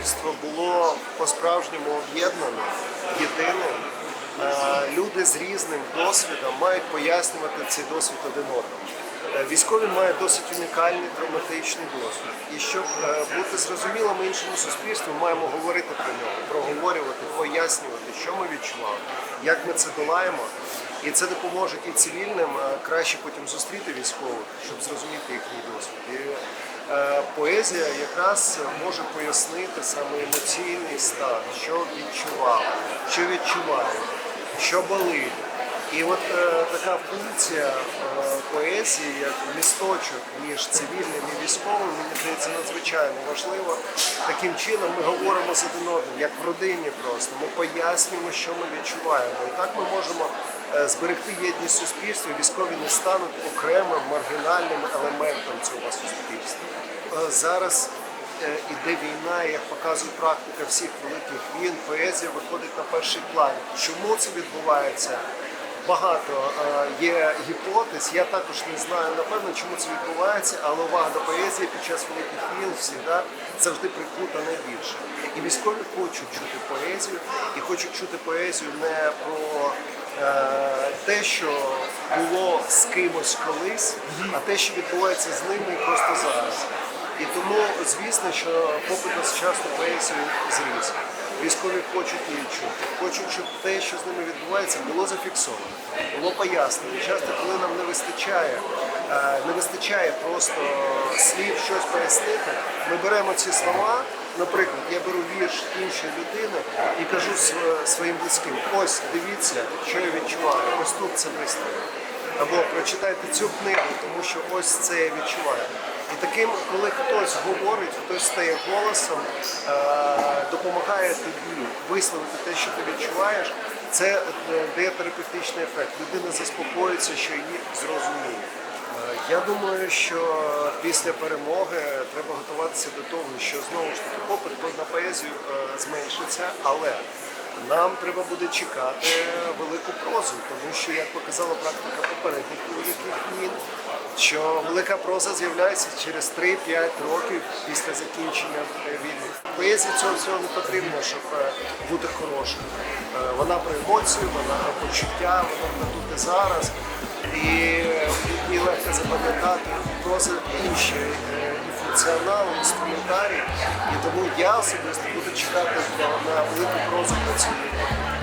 суспільство було по-справжньому об'єднане, єдиним. Е, Люди з різним досвідом мають пояснювати цей досвід один одному. Е, Військові мають досить унікальний травматичний досвід. І щоб е, бути зрозумілим іншому суспільству, маємо говорити про нього, проговорювати, пояснювати, що ми відчували, як ми це долаємо. І це допоможе і цивільним краще потім зустріти військових, щоб зрозуміти їхній досвід. І поезія якраз може пояснити саме емоційний стан, що відчував, що відчуває, що болить. І от е, така функція е, поезії, як місточок між цивільним і військовим, мені здається, надзвичайно важливо. Таким чином ми говоримо з один одним, як в родині просто. Ми пояснюємо, що ми відчуваємо. І так ми можемо е, зберегти єдність суспільства. Військові не стануть окремим маргінальним елементом цього суспільства. Е, Зараз е, іде війна, як показує практика всіх великих війн, поезія виходить на перший план. Чому це відбувається? Багато е, є гіпотез. Я також не знаю напевно, чому це відбувається, але увага до поезії під час великих війн завжди, завжди прикута найбільше. І військові хочуть чути поезію, і хочуть чути поезію не про те, що було з кимось колись, а те, що відбувається з ними просто зараз. І тому, звісно, що попит на сучасну поезію зріс. Військові хочуть її чути, хочуть, щоб те, що з ними відбувається, було зафіксовано, було пояснено. Часто, коли нам не вистачає, е, не вистачає просто слів щось пояснити, ми беремо ці слова. Наприклад, я беру вірш іншої людини і кажу своїм близьким: ось дивіться, що я відчуваю, ось тут це виставлено. Або прочитайте цю книгу, тому що ось це я відчуваю. І таким, коли хтось говорить, хтось стає голосом, е, допомагає тобі висловити те, що ти відчуваєш, це е, дає терапевтичний ефект. Людина заспокоїться, що її зрозуміє. Е, Я думаю, що після перемоги треба готуватися до того, що знову ж таки попит на поезію зменшиться, але нам треба буде чекати велику прозу, тому що, як показала практика попередніх великих війн, що велика проза з'являється через 3-5 років після закінчення е, війни. Поезії цього всього не потрібно, щоб е, бути хорошим. Е, Вона про емоції, вона про почуття, вона про тут і зараз. І її легко запам'ятати проза інші е, і функціонал, інструментарій. І тому я особисто буду чекати на, велику прозу на цій.